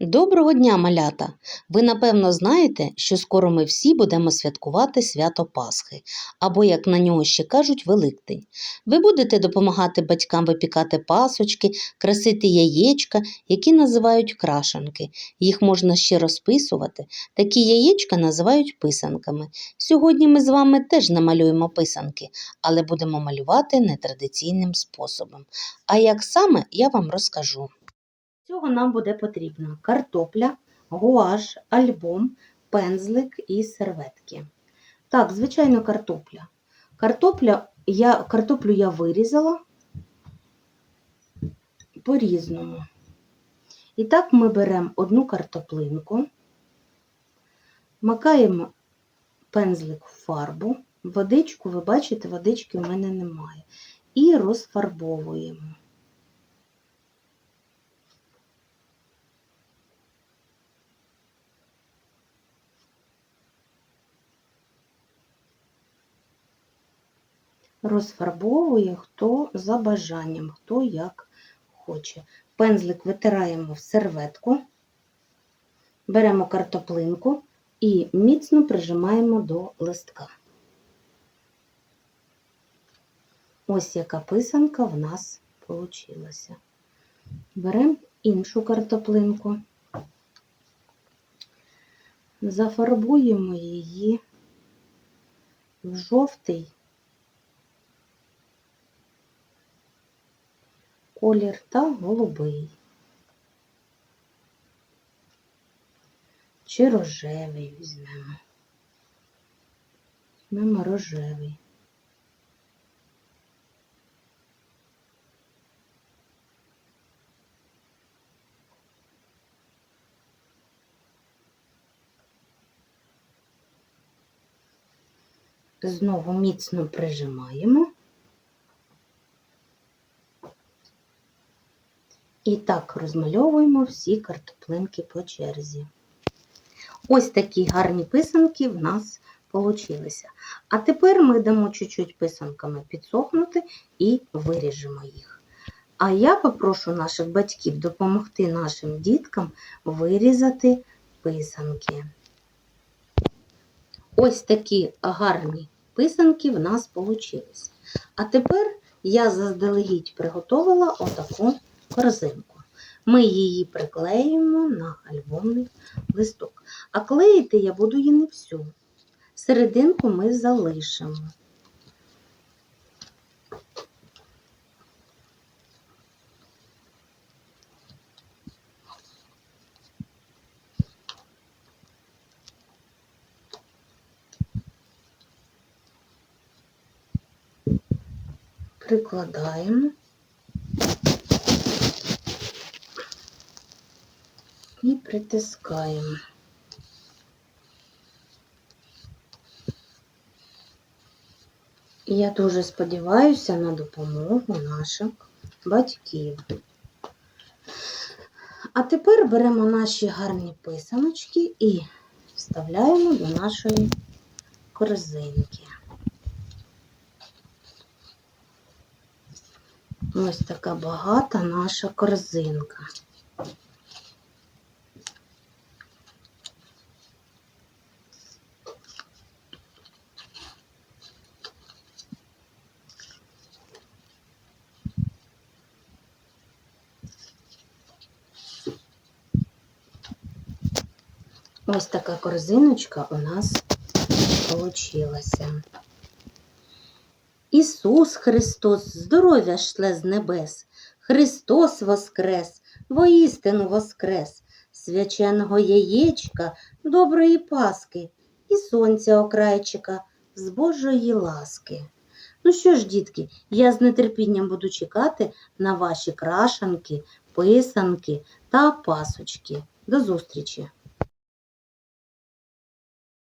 Доброго дня, малята! Ви напевно знаєте, що скоро ми всі будемо святкувати свято Пасхи, або, як на нього ще кажуть, Великдень. Ви будете допомагати батькам випікати пасочки, красити яєчка, які називають крашанки. Їх можна ще розписувати. Такі яєчка називають писанками. Сьогодні ми з вами теж намалюємо писанки, але будемо малювати нетрадиційним способом. А як саме, я вам розкажу. Цього нам буде потрібно картопля, гуаш, альбом, пензлик і серветки. Так, звичайно, картопля. Картопля я, картоплю я вирізала по-різному. І так ми беремо одну картоплинку, макаємо пензлик в фарбу, водичку, ви бачите, водички в мене немає. І розфарбовуємо. Розфарбовує хто за бажанням, хто як хоче. Пензлик витираємо в серветку, беремо картоплинку і міцно прижимаємо до листка. Ось яка писанка в нас вийшла. Беремо іншу картоплинку, зафарбуємо її в жовтий колір та голубий. Чи рожевий візьмемо. Візьмемо рожевий. Знову міцно прижимаємо. І так розмальовуємо всі картоплинки по черзі. Ось такі гарні писанки в нас вийшли. А тепер ми дамо чуть-чуть писанками підсохнути і виріжемо їх. А я попрошу наших батьків допомогти нашим діткам вирізати писанки. Ось такі гарні писанки в нас вийшли. А тепер я заздалегідь приготувала отаку корзинку. Ми її приклеїмо на альбомний листок. А клеїти я буду її не всю. Серединку ми залишимо. Прикладаємо. і притискаємо. І я дуже сподіваюся на допомогу наших батьків. А тепер беремо наші гарні писаночки і вставляємо до нашої корзинки. Ось така багата наша корзинка. Ось така корзиночка у нас получилася. Ісус Христос, здоров'я шле з небес, Христос воскрес, воістину воскрес, свяченого яєчка, доброї паски і сонця окрайчика з Божої ласки. Ну що ж, дітки, я з нетерпінням буду чекати на ваші крашанки, писанки та пасочки. До зустрічі!